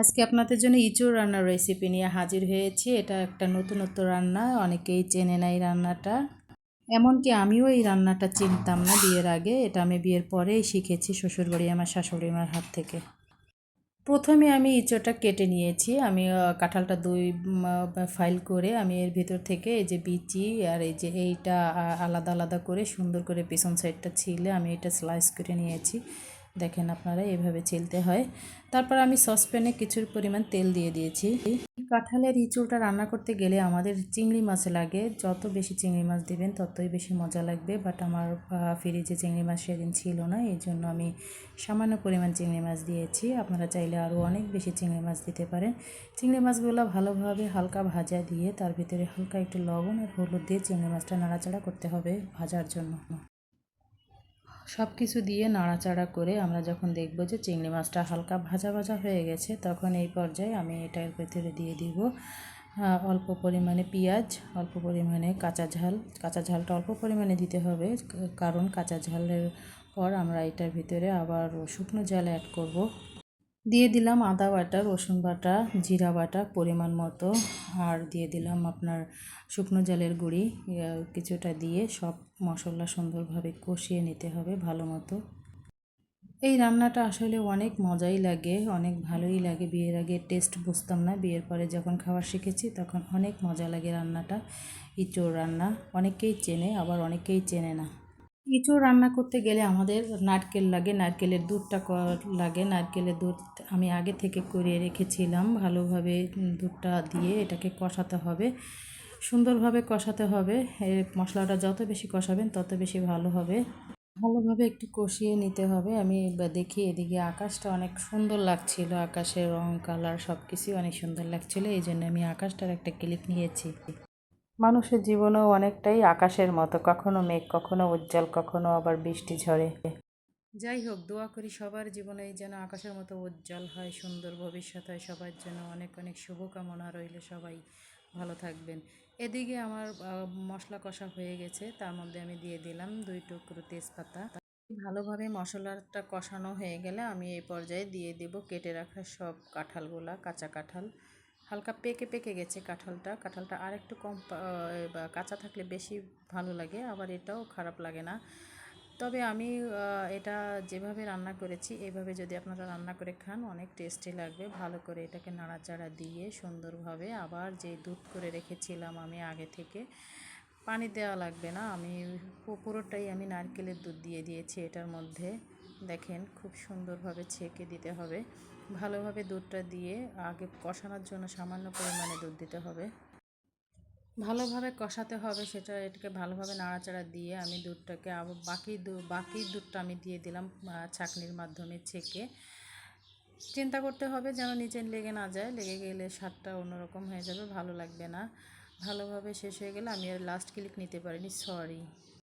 আজকে আপনাদের জন্য ইঁচড় রান্নার রেসিপি নিয়ে হাজির হয়েছি। এটা একটা নতুনত্ব রান্না, অনেকেই চেনে না এই রান্নাটা। এমনকি আমিও এই রান্নাটা চিনতাম না বিয়ের আগে। এটা আমি বিয়ের পরেই শিখেছি শ্বশুরবাড়ি, আমার শাশুড়ি মার হাত থেকে। প্রথমে আমি ইঁচড়টা কেটে নিয়েছি। আমি কাঁঠালটা দুই ফাইল করে আমি এর ভিতর থেকে এই যে বিচি আর এই যে এইটা আলাদা আলাদা করে সুন্দর করে পেছন সাইডটা ছিলে আমি এটা স্লাইস করে নিয়েছি। দেখেন আপনারা, এভাবে ছিলতে হয়। তারপর আমি সসপ্যানে কিছুর পরিমাণ তেল দিয়ে দিয়েছি। কাঁঠালের ইঁচড়টা রান্না করতে গেলে আমাদের চিংড়ি মাছ লাগে। যত বেশি চিংড়ি মাছ দিবেন, ততই বেশি মজা লাগবে। বাট আমার ফ্রিজে চিংড়ি মাছ সেদিন ছিল না, এই জন্য আমি সামান্য পরিমাণ চিংড়ি মাছ দিয়েছি। আপনারা চাইলে আরও অনেক বেশি চিংড়ি মাছ দিতে পারেন। চিংড়ি মাছগুলো ভালোভাবে হালকা ভাজা দিয়ে, তার ভিতরে হালকা একটু লবণ আর হলুদ দিয়ে চিংড়ি মাছটা নাড়াচাড়া করতে হবে ভাজার জন্য। সব কিছু দিয়ে নাড়াচাড়া করে আমরা যখন দেখব যে চিংড়ি মাছটা হালকা ভাজা ভাজা হয়ে গেছে, তখন এই পর্যায়ে আমি এটার ভেতরে দিয়ে দিব অল্প পরিমাণে পেঁয়াজ, অল্প পরিমাণে কাঁচা ঝাল। কাঁচা ঝালটা অল্প পরিমাণে দিতে হবে কারণ কাঁচা ঝালের পর আমরা এটার ভিতরে আবার শুকনো ঝাল অ্যাড করব। দিয়ে দিলাম আদা বাটা, রসুন বাটা, জিরা বাটা পরিমাণ মতো, আর দিয়ে দিলাম আপনার শুকনো জলের গুঁড়ি কিছুটা দিয়ে সব মশলা সুন্দরভাবে কষিয়ে নিতে হবে ভালো মতো। এই রান্নাটা আসলে অনেক মজাই লাগে, অনেক ভালোই লাগে। বিয়ের আগে টেস্ট বুঝতাম না, বিয়ের পরে যখন খাওয়া শিখেছি তখন অনেক মজা লাগে রান্নাটা। ইঁচড় রান্না, অনেকেই চেনে, আবার অনেকেই চেনে না। ইঁচড় রান্না করতে গেলে আমাদের নারকেল লাগে, নারকেলের দুধটা লাগে। নারকেলের দুধ আমি আগে থেকে করিয়ে রেখেছিলাম। ভালোভাবে দুধটা দিয়ে এটাকে কষাতে হবে। সুন্দরভাবে কষাতে হবে। মশলাটা যত বেশি কষাবেন তত বেশি ভালো হবে। ভালোভাবে একটু কষিয়ে নিতে হবে। আমি দেখি এদিকে আকাশটা অনেক সুন্দর লাগছিল। আকাশের রং, কালার সব কিছুই অনেক সুন্দর লাগছিল। এই জন্য আমি আকাশটার একটা ক্লিক নিয়েছি। মানুষের জীবনেও অনেকটাই আকাশের মতো, কখনো মেঘ, কখনো উজ্জ্বল, কখনো আবার বৃষ্টি ঝরে। যাই হোক, দোয়া করি সবার জীবনেই যেন আকাশের মতো উজ্জ্বল হয়, সুন্দর ভবিষ্যৎ হয়, সবার জন্য অনেক অনেক শুভকামনা রইল সবাই। ভালো থাকবেন। এদিকে আমার মশলা কষা হয়ে গেছে, তার মধ্যে আমি দিয়ে দিলাম দুই টুকরো তেজপাতা। ভালোভাবে মশলাটা কষানো হয়ে গেলে আমি এই পর্যায়ে দিয়ে দেব কেটে রাখা সব কাঁঠালগুলা, কাঁচা কাঁঠাল। হালকা পেকে পেকে গেছে কাঁঠালটা। কাঁঠালটা আর একটু কম কাঁচা থাকলে বেশি ভালো লাগে, আবার এটাও খারাপ লাগে না। তবে আমি এটা যেভাবে রান্না করেছি, এভাবে যদি আপনারা রান্না করে খান, অনেক টেস্টি লাগবে। ভালো করে এটাকে নাড়াচাড়া দিয়ে সুন্দরভাবে আবার যে দুধ করে রেখেছিলাম আমি আগে থেকে, পানি দেওয়া লাগবে না। আমি পুরোটাই আমি নারকেলের দুধ দিয়ে দিয়েছি এটার মধ্যে। দেখেন, খুব সুন্দরভাবে ছেঁকে দিতে হবে। ভালোভাবে দুধটা দিয়ে আগে কষানোর জন্য সামান্য পরিমাণে দুধ দিতে হবে। ভালোভাবে কষাতে হবে, সেটা এটাকে ভালোভাবে নাড়াচাড়া দিয়ে আমি দুধটাকে আবার বাকি বাকি দুধটা আমি দিয়ে দিলাম ছাঁকনির মাধ্যমে ছেঁকে। চিন্তা করতে হবে যেন নিচে লেগে না যায়, লেগে গেলে স্বাদটা অন্যরকম হয়ে যাবে, ভালো লাগবে না। ভালোভাবে শেষ হয়ে গেলে আমি আর লাস্ট ক্লিক নিতে পারিনি সরি